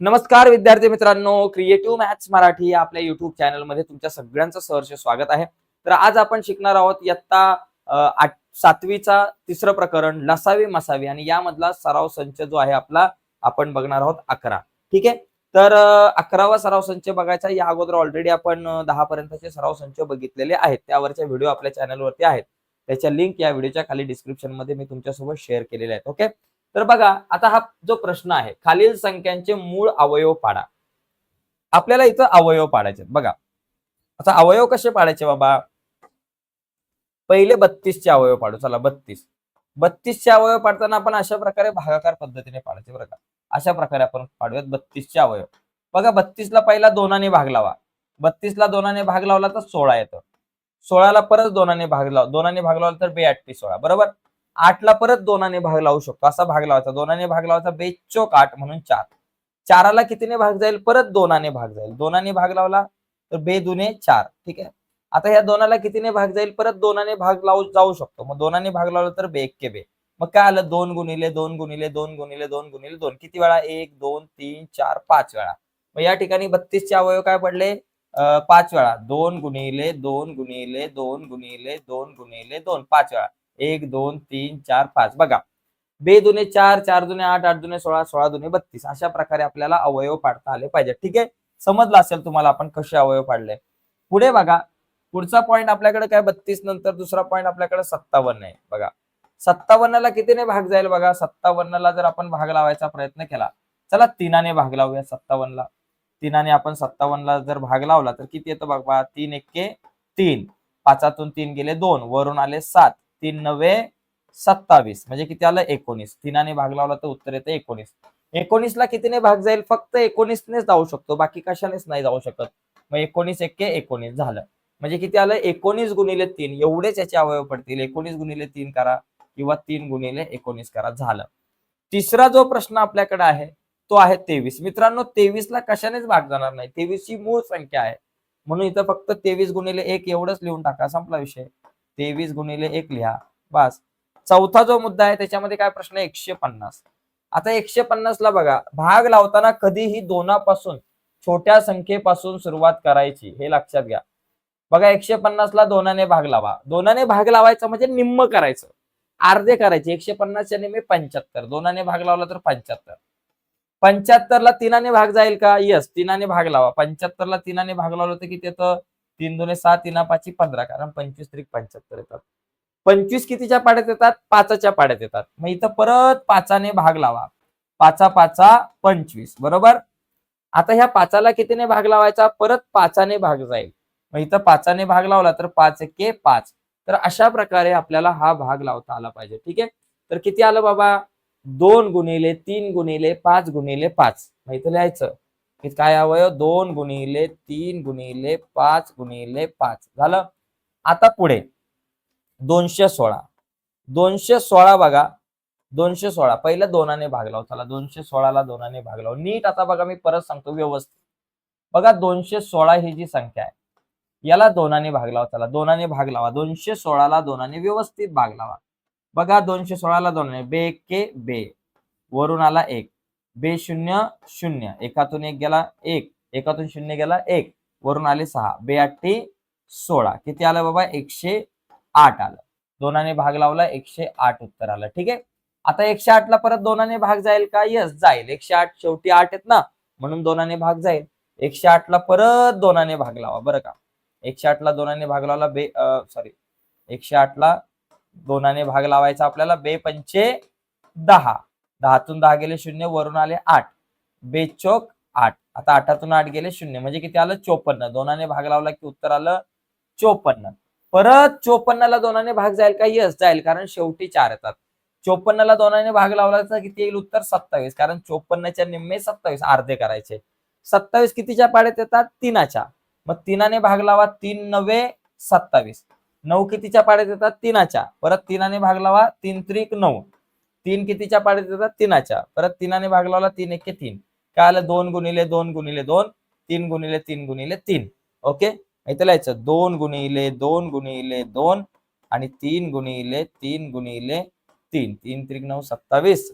नमस्कार विद्यार्थी मित्रांनो क्रिएटिव्ह मॅथ्स मराठी या आपल्या युट्यूब चॅनलमध्ये तुमच्या सगळ्यांचं सहर्ष स्वागत आहे. तर आज आपण शिकणार आहोत इयत्ता सातवीचा तिसरं प्रकरण नसावी मसावी. आणि यामधला सराव संच जो आहे आपला आपण बघणार आहोत अकरा. ठीक आहे? तर अकरावा सराव संच बघायचा. या अगोदर ऑलरेडी आपण दहा पर्यंतचे सराव संच बघितलेले आहेत. त्यावरच्या व्हिडिओ आपल्या चॅनलवरती आहेत. त्याच्या लिंक या व्हिडिओच्या खाली डिस्क्रिप्शनमध्ये मी तुमच्यासोबत शेअर केलेले आहेत. ओके तर बघा आता हा जो प्रश्न आहे खालील संख्यांचे मूळ अवयव पाडा. आपल्याला इथं अवयव पाडायचे बघा. आता अवयव कसे पाडायचे बाबा? पहिले बत्तीसचे अवयव पाडू. चला बत्तीस. बत्तीसचे अवयव पाडताना आपण अशा प्रकारे भागाकार पद्धतीने पाडायचे बरं का? अशा प्रकारे आपण पाडूयात बत्तीसचे अवयव. बघा बत्तीसला पहिला दोनाने भाग लावा. बत्तीसला दोनाने भाग लावला तर सोळा येतं. सोळाला परत दोनाने भाग लाव. दोनाने भाग लावला तर बेआठ्ठी सोळा. बरोबर? आठला परत दोनाने भाग लावू शकतो. असा भाग लावायचा. दोनाने भाग लावायचा बेचोक आठ म्हणून चार. चाराला कितीने भाग जाईल? परत दोनाने भाग जाईल. दोनाने भाग लावला तर बे दुने चार. ठीक आहे? आता ह्या दोनाला कितीने भाग जाईल? परत दोनाने भाग लावू जाऊ शकतो. मग दोनाने भाग लावला तर बे के बे. मग काय आलं? दोन गुणिले दोन गुणिले दोन गुणिले दोन गुणिले दोन. किती वेळा? एक दोन तीन चार पाच वेळा. मग या ठिकाणी बत्तीसचे अवयव काय पडले? पाच वेळा. दोन गुणिले दोन गुणिले दोन गुणिले दोन गुणिले दोन. पाच वेळा. एक दोन तीन चार पाच. बघा बे दुने चार चार दुने आठ आठ दुने सोळा सोळा दुने बत्तीस. अशा प्रकारे आपल्याला अवयव पाडता आले पाहिजे ठीक आहे? समजलं असेल तुम्हाला आपण कसे अवयव पाडले. पुढे बघा पुढचा पॉईंट आपल्याकडे काय? बत्तीस नंतर दुसरा पॉईंट आपल्याकडे सत्तावन्न आहे. बघा सत्तावन्नला कितीने भाग जाईल बघा? सत्तावन्नला जर आपण भाग लावायचा प्रयत्न केला चला तिनाने भाग लावूया सत्तावन्नला. तिनाने आपण सत्तावन्नला जर भाग लावला तर किती येतो बघा? तीन एक्के तीन. पाचातून तीन गेले दोन. वरून आले सात. तीन नव्वे सत्तावीस. म्हणजे किती आलं? एकोणीस. तिनाने भाग लावला तर उत्तर येतं एकोणीस. एकोणीसला कितीने भाग जाईल? फक्त एकोणीसनेच जाऊ शकतो. बाकी कशानेच नाही जाऊ शकत. मग एकोणीस एक्के एकोणीस झालं. म्हणजे किती आलं? एकोणीस गुणिले तीन. एवढेच याचे अवयव पडतील. एकोणीस गुणिले तीन करा किंवा तीन गुणिले एकोणीस करा. झालं. तिसरा जो प्रश्न आपल्याकडे आहे तो आहे तेवीस. मित्रांनो तेवीसला कशानेच भाग जाणार नाही? तेवीस ही मूळ संख्या आहे. म्हणून इथं फक्त तेवीस गुणिले एक एवढंच लिहून टाका. संपला विषय. तेवीस गुणिले एक लिहा. बस. चौथा जो मुद्दा आहे त्याच्यामध्ये काय प्रश्न? आहे एकशे पन्नास. आता एकशे पन्नास ला बघा भाग लावताना कधीही दोनापासून छोट्या संख्येपासून सुरुवात करायची हे लक्षात घ्या. बघा एकशे पन्नास ला दोनाने भाग लावा. दोनाने भाग लावायचा म्हणजे निम्म करायचं. अर्धे करायचे. एकशे पन्नासच्या निम्मे पंच्याहत्तर. दोनाने भाग लावला तर पंच्याहत्तर. पंच्याहत्तर ला तीनाने भाग जाईल का? यस तीनाने भाग लावा. पंच्याहत्तर ला तीनाने भाग लावलं तर किती येतं? तीन दोने सहा तीना पाची पंधरा कारण पंचवीस त्रिक पंच्याहत्तर येतात. पंचवीस कितीच्या पाड्यात येतात? पाचाच्या पाड्यात येतात. मग इथं परत पाचाने भाग लावा. पाचा पाचा पंचवीस. बरोबर? आता ह्या पाचाला कितीने भाग लावायचा? परत पाचाने भाग जाईल. मग इथं पाचाने भाग लावला तर पाच के पाच. तर अशा प्रकारे आपल्याला हा भाग लावता आला पाहिजे. ठीक आहे? तर किती आलं बाबा? दोन गुणिले तीन गुणिले पाच गुणिले पाच. मग इथं लिहायचं. काय अवयव दोन गुणिले तीन गुणिले पाच गुणिले पाच. झालं? आता पुढे. दोनशे सोळा. दोनशे सोळा बघा. दोनशे सोळा. पहिल्या दोनाने भाग लाव. चला दोनशे सोळाला दोनाने भागला नीट आता बघा मी परत सांगतो व्यवस्थित. बघा दोनशे सोळा ही जी संख्या आहे याला दोनाने भाग होता चला दोनाने भाग लावा. दोनशे सोळाला दोनाने व्यवस्थित भाग लावा. बघा दोनशे सोळाला दोनाने. बे के बे. वरून आला एक. बे शून्य शून्य. एकातून एक गेला एक. एकातून शून्य गेला एक. वरून आले सहा. बे आठी सोळा. किती आलं बाबा? एकशे आठ आलं. दोनाने भाग लावला एकशे आठ उत्तर आलं. ठीक आहे? आता एकशे आठ ला परत दोनाने भाग जाईल का? यस जाईल. एकशे आठ शेवटी आठ आहेत ना? म्हणून दोनाने भाग जाईल. एकशे आठ ला परत दोनाने भाग लावा. बरं का? एकशे आठ ला दोनाने भाग लावला बे सॉरी एकशे आठ ला दोनाने भाग लावायचा आपल्याला बे पंचे दहा. दहातून दहा गेले शून्य वरून आले आठ. बेचोक आठ. आता आठातून आठ गेले शून्य. म्हणजे किती आलं? चोपन्न. दोनाने भाग लावला की उत्तर आलं चोपन्न. परत चोपन्नला दोनाने भाग जाईल का? यस जाईल. कारण शेवटी चार येतात. चोपन्नला दोनाने भाग लावला तर किती येईल? उत्तर सत्तावीस. कारण चोपन्नच्या निम्मे सत्तावीस अर्धे करायचे. सत्तावीस कितीच्या पाड्यात येतात? तीनाच्या. मग तीनाने भाग लावा तीन नव्वे सत्तावीस. नऊ कितीच्या पाड्यात येतात? तीनाच्या. परत तीनाने भाग लावा तीन त्रिक नऊ. तीन कितीच्या पाड्यात येतात तीनाच्या. परत तिनाने भाग लावला तीन एके तीन. काय आलं? दोन गुणिले दोन गुणिले दोन तीन गुणिले तीन गुणिले तीन. ओके? इथं लिहायचं. दोन गुणिले दोन गुणिले दोन आणि तीन गुणिले तीन गुणिले तीन. तीन त्रिक नऊ सत्तावीस.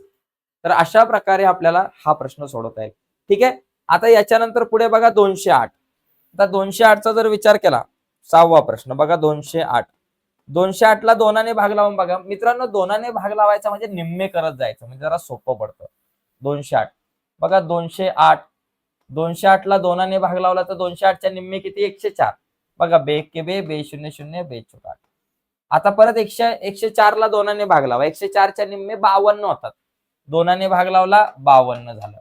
तर अशा प्रकारे आपल्याला हा प्रश्न सोडवता येईल. ठीक आहे? आता याच्यानंतर पुढे बघा दोनशे आठ. आता दोनशे आठचा जर विचार केला सहावा प्रश्न. बघा दोनशे आठ. दोनशे आठला दोनाने भाग लावून बघा. मित्रांनो दोनाने भाग लावायचा म्हणजे निम्मे करत जायचं. म्हणजे जरा सोपं पडतं. दोनशे आठ. बघा दोनशे आठ. दोनशे आठला दोनाने भाग लावला तर दोनशे आठच्या निम्मे किती? एकशे चार. बघा बे के बे बे शून्य शून्य बे चौक आठ. आता परत एकशे एकशे चारला दोनाने भाग लावा. एकशे चारच्या निम्मे बावन्न होतात. दोनाने भाग लावला बावन्न झालं.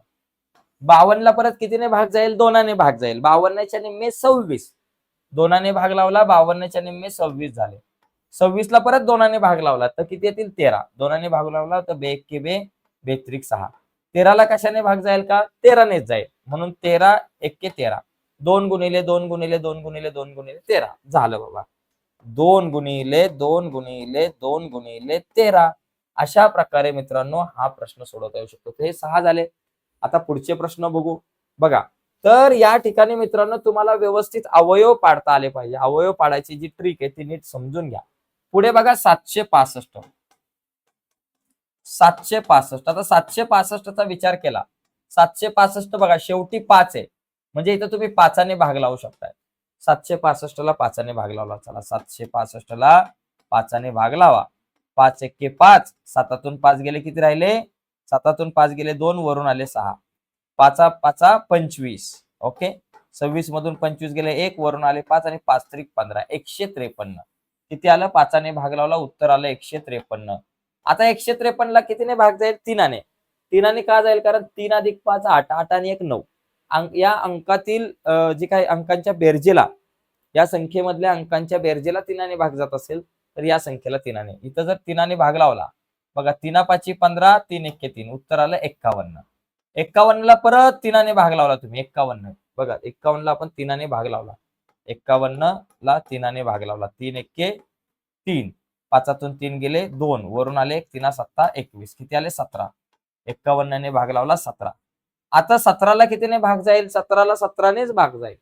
बावन्नला परत कितीने भाग जाईल? दोनाने भाग जाईल. बावन्नच्या निम्मे सव्वीस. दोनाने भाग लावला बावन्नच्या निम्मे सव्वीस झाले. सव्वीसला परत दोनाने भाग लावला तर किती येतील? तेरा. दोनाने भाग लावला तर बे के बे बेत्रिक सहा. तेराला कशाने भाग जाईल का? तेरानेच जाईल. म्हणून तेरा एक्के तेरा. दोन गुणिले दोन गुणिले दोन गुणिले दोन गुणिले तेरा. झालं बाबा. दोन गुणिले दोन गुणिले दोन गुणिले तेरा. अशा प्रकारे मित्रांनो हा प्रश्न सोडवता येऊ शकतो. हे सहा झाले. आता पुढचे प्रश्न बघू. बघा. तर या ठिकाणी मित्रांनो तुम्हाला व्यवस्थित अवयव पाडता आले पाहिजे. अवयव पाडायची जी ट्रिक आहे ती नीट समजून घ्या. पुढे बघा सातशे पासष्ट. सातशे पासष्ट. आता सातशे पासष्टचा विचार केला. सातशे पासष्ट बघा शेवटी पाच आहे. म्हणजे इथं तुम्ही पाचाने भाग लावू शकताय. सातशे पासष्टला पाचाने भाग लावला. चला सातशे पासष्टला पाचाने भाग लावा. पाच एक्के पाच सातातून पाच गेले किती राहिले? सातातून पाच गेले दोन वरून आले सहा. पाचा पाचा पंचवीस. ओके? सव्वीस मधून पंचवीस गेले एक वरून आले पाच आणि पाच त्रिक पंधरा. एकशे त्रेपन्न. किती आलं? पाचाने भाग लावला उत्तर आलं एकशे त्रेपन्न. आता एकशे त्रेपन्नला कितीने भाग जाईल? तीनाने. तीनाने का जाईल? कारण तीन अधिक पाच आठ. आठ आणि एक नऊ. या अंकातील जी काही अंकांच्या बेरजेला या संख्येमधल्या अंकांच्या बेरजेला तीनाने भाग जात असेल तर या संख्येला तीनाने. इथं जर तीनाने भाग लावला बघा तीना पाची पंधरा तीन एक्के तीन. उत्तर आलं एक्कावन्न. एक्कावन्नला परत तीनाने भाग लावला तुम्ही एक्कावन्न. बघा एक्कावन्नला आपण तीनाने भाग लावला. एक्कावन्न ला तीनाने भाग लावला. तीन एक्के तीन. पाचातून तीन गेले दोन. वरून आले तीना सत्ता एकवीस. किती आले? सतरा. एक्कावन्नने भाग लावला सतरा. आता सतराला कितीने भाग जाईल? सतराला सतरानेच भाग जाईल.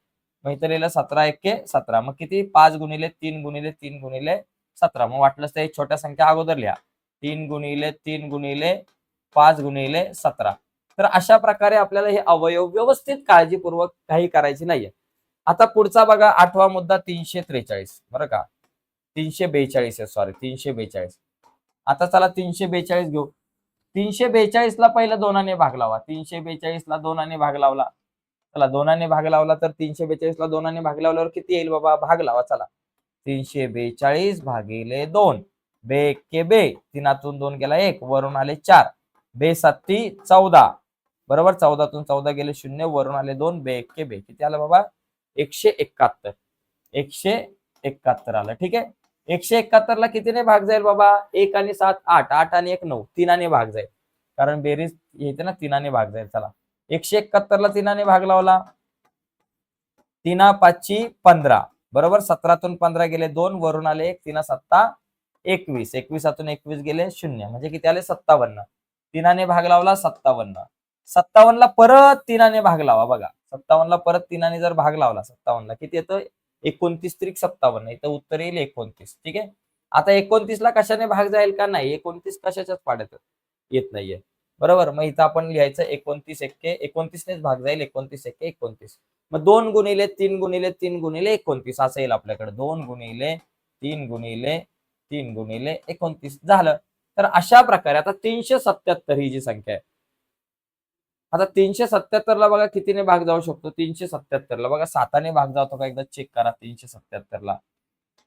मैत्रीला सतरा एक्के सतरा. मग किती? पाच गुणिले तीन गुणिले तीन गुणिले सतरा. मग वाटलंच तर एक छोट्या संख्या अगोदर लिहा. तीन गुणिले तीन गुणिले पाच गुणिले सतरा. तर अशा प्रकारे आपल्याला हे अवयव व्यवस्थित काळजीपूर्वक काही करायची नाहीये. आता पुढचा बघा आठवा मुद्दा तीनशे त्रेचाळीस बरं का? तीनशे बेचाळीस आहे सॉरी तीनशे बेचाळीस आता चला तीनशे बेचाळीस घेऊ. तीनशे बेचाळीस ला दोनाने भाग लावा. तीनशे बेचाळीस ला दोनाने भाग लावला. चला दोनाने भाग लावला तर तीनशे बेचाळीस ला दोनाने भाग लावल्यावर किती येईल बाबा? भाग लावा चला. तीनशे बेचाळीस भागिले दोन. बे के बे. तीनातून दोन गेला एक वरून आले चार. बे सत्ती चौदा. बरोबर? चौदातून चौदा गेले शून्य वरून आले दोन. बे के बे. किती आलं बाबा? एकशे एकाहत्तर. एकशे एकाहत्तर आलं. ठीक आहे? एकशे एकाहत्तर ला कितीने भाग जाईल बाबा? एक आणि सात आठ. आठ आणि एक नऊ. तीनाने भाग जाईल. कारण बेरीज येते ना तीनाने भाग जाईल. चला. एकशे एकाहत्तर ला तीनाने भाग लावला. तीना पाचची पंधरा. बरोबर? सतरातून पंधरा गेले दोन वरून आले एक तीना सत्ता एकवीस. एकवीसातून एकवीस गेले शून्य. म्हणजे किती आले? सत्तावन्न. तीनाने भाग लावला सत्तावन्न. सत्तावन्नला परत तीनाने भाग लावा बघा. सत्तावन्नला परत तिनाने जर भाग लावला सत्तावन्नला किती येतं? एकोणतीस त्रिक सत्तावन्न इथं उत्तर येईल एकोणतीस ठीक आहे? आता एकोणतीसला कशाने भाग जाईल का नाही? एकोणतीस कशाच्याच पाड्यात येत नाहीये. बरोबर? मग इथं आपण लिहायचं एकोणतीस एक्के एकोणतीसनेच भाग जाईल एकोणतीस एक्के एकोणतीस. मग दोन गुणिले तीन गुणिले तीन गुणिले एकोणतीस असं येईल आपल्याकडे. दोन गुणिले तीन गुणिले तीन गुणिले एकोणतीस. झालं. तर अशा प्रकारे आता तीनशे सत्याहत्तर ही जी संख्या आहे आता तीनशे सत्याहत्तरला बघा कितीने भाग जाऊ शकतो? तीनशे सत्याहत्तरला बघा साताने भाग जातो का एकदा चेक करा तीनशे सत्याहत्तरला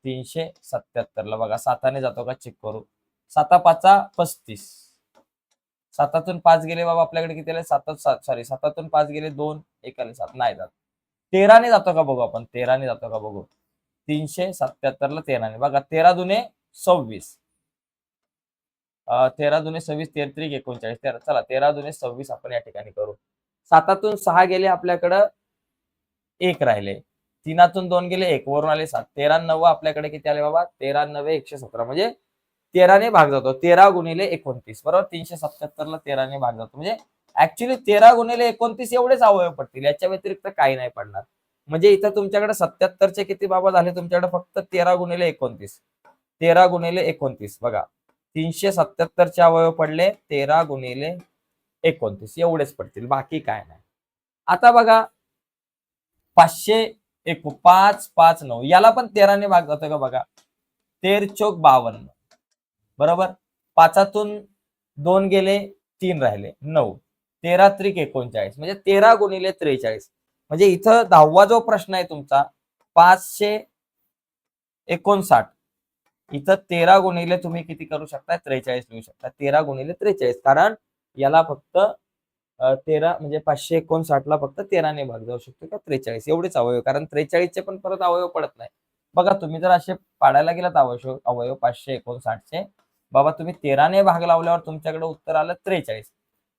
तीनशे सत्याहत्तरला बघा साताने जातो का चेक करू? साता पाचा पस्तीस. सातातून पाच गेले बाबा आपल्याकडे किती आले सातात सात सॉरी सातातून पाच गेले दोन एक आले सात नाही जात. तेराने जातो का बघू आपण? तेराने जातो का बघू? तीनशे सत्याहत्तरला तेराने. बघा तेरा दुने सव्वीस. तेरा जुने सव्वीस तेरत्रिक एकोणचाळीस. तेरा चला तेरा जुने सव्वीस आपण या ठिकाणी करू. सातातून सहा गेले आपल्याकडं एक राहिले. तीनातून दोन गेले एक वरून आले सात. तेरा नऊ आपल्याकडे किती आले बाबा? तेरा नव्हे एकशे सतरा. म्हणजे तेराने भाग जातो. तेरा गुणिले एकोणतीस. बरोबर? तीनशे सत्याहत्तरला तेराने भाग जातो. म्हणजे ऍक्च्युली तेरा गुणिले एकोणतीस एवढेच अवयव पडतील. याच्या व्यतिरिक्त काही नाही पडणार. म्हणजे इथं तुमच्याकडे सत्याहत्तरचे किती बाबा झाले? तुमच्याकडे फक्त तेरा गुणिले एकोणतीस. तेरा गुणिले एकोणतीस. बघा. तीनशे सत्याहत्तरचे अवयव पडले तेरा गुणिले एकोणतीस. एवढेच पडतील बाकी काय नाही. आता बघा पाचशे एक पाच पाच नऊ याला पण तेराने भाग जातो का बघा? तेर चौक बावन्न. बरोबर? पाचातून दोन गेले तीन राहिले नऊ. तेरा त्रिक एकोणचाळीस म्हणजे तेरा गुणिले त्रेचाळीस. म्हणजे इथं दहावा जो प्रश्न आहे तुमचा पाचशे एकोणसाठ. इथं तेरा गुणिले तुम्ही किती करू शकता त्रेचाळीस लिहू शकता. तेरा गुणिले त्रेचाळीस. कारण याला फक्त तेरा म्हणजे पाचशे एकोणसाठ ला फक्त तेराने भाग जाऊ शकतो का? त्रेचाळीस. एवढेच अवयव. कारण त्रेचाळीसचे पण परत अवयव पडत नाही. बघा तुम्ही जर असे पाडायला गेलात अवयव अवयव पाचशे एकोणसाठचे बाबा तुम्ही तेराने भाग लावल्यावर तुमच्याकडे उत्तर आलं त्रेचाळीस.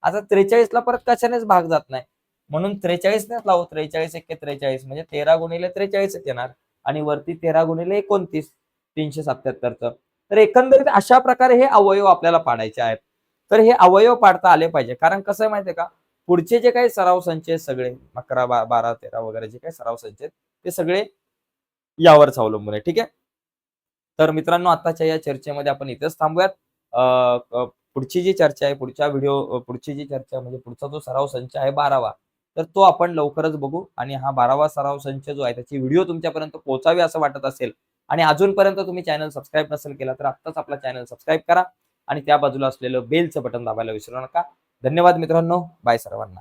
आता त्रेचाळीसला परत कशानेच भाग जात नाही. म्हणून त्रेचाळीसनेच लावू. त्रेचाळीस एके त्रेचाळीस. म्हणजे तेरा गुणिले त्रेचाळीसच येणार. आणि वरती तेरा गुणिले एकोणतीस. तीनशे सत्याहत्तरचं. तर एकंदरीत अशा प्रकारे हे अवयव आपल्याला पाडायचे आहेत. तर हे अवयव पाडता आले पाहिजे. कारण कसं आहे माहितीये का? पुढचे जे काही सराव संच आहेत सगळे अकरा बा- बारा तेरा वगैरे जे काही सराव संच आहेत ते सगळे यावरच अवलंबून आहे. ठीक आहे? तर मित्रांनो आताच्या या चर्चेमध्ये आपण इथेच थांबूयात. पुढची जी चर्चा आहे पुढच्या व्हिडिओ पुढची जी चर्चा म्हणजे पुढचा जो सराव संच आहे बारावा तर तो आपण लवकरच बघू. आणि हा बारावा सराव संच जो आहे त्याची व्हिडिओ तुमच्यापर्यंत पोहोचावी असं वाटत असेल आणि अजूनपर्यंत तुम्ही चॅनल सबस्क्राईब नसेल केला तर आत्ताच आपला चॅनल सबस्क्राईब करा आणि त्या बाजूला असलेलं बेलचं बटन दाबायला विसरू नका. धन्यवाद मित्रांनो. बाय सर्वांना.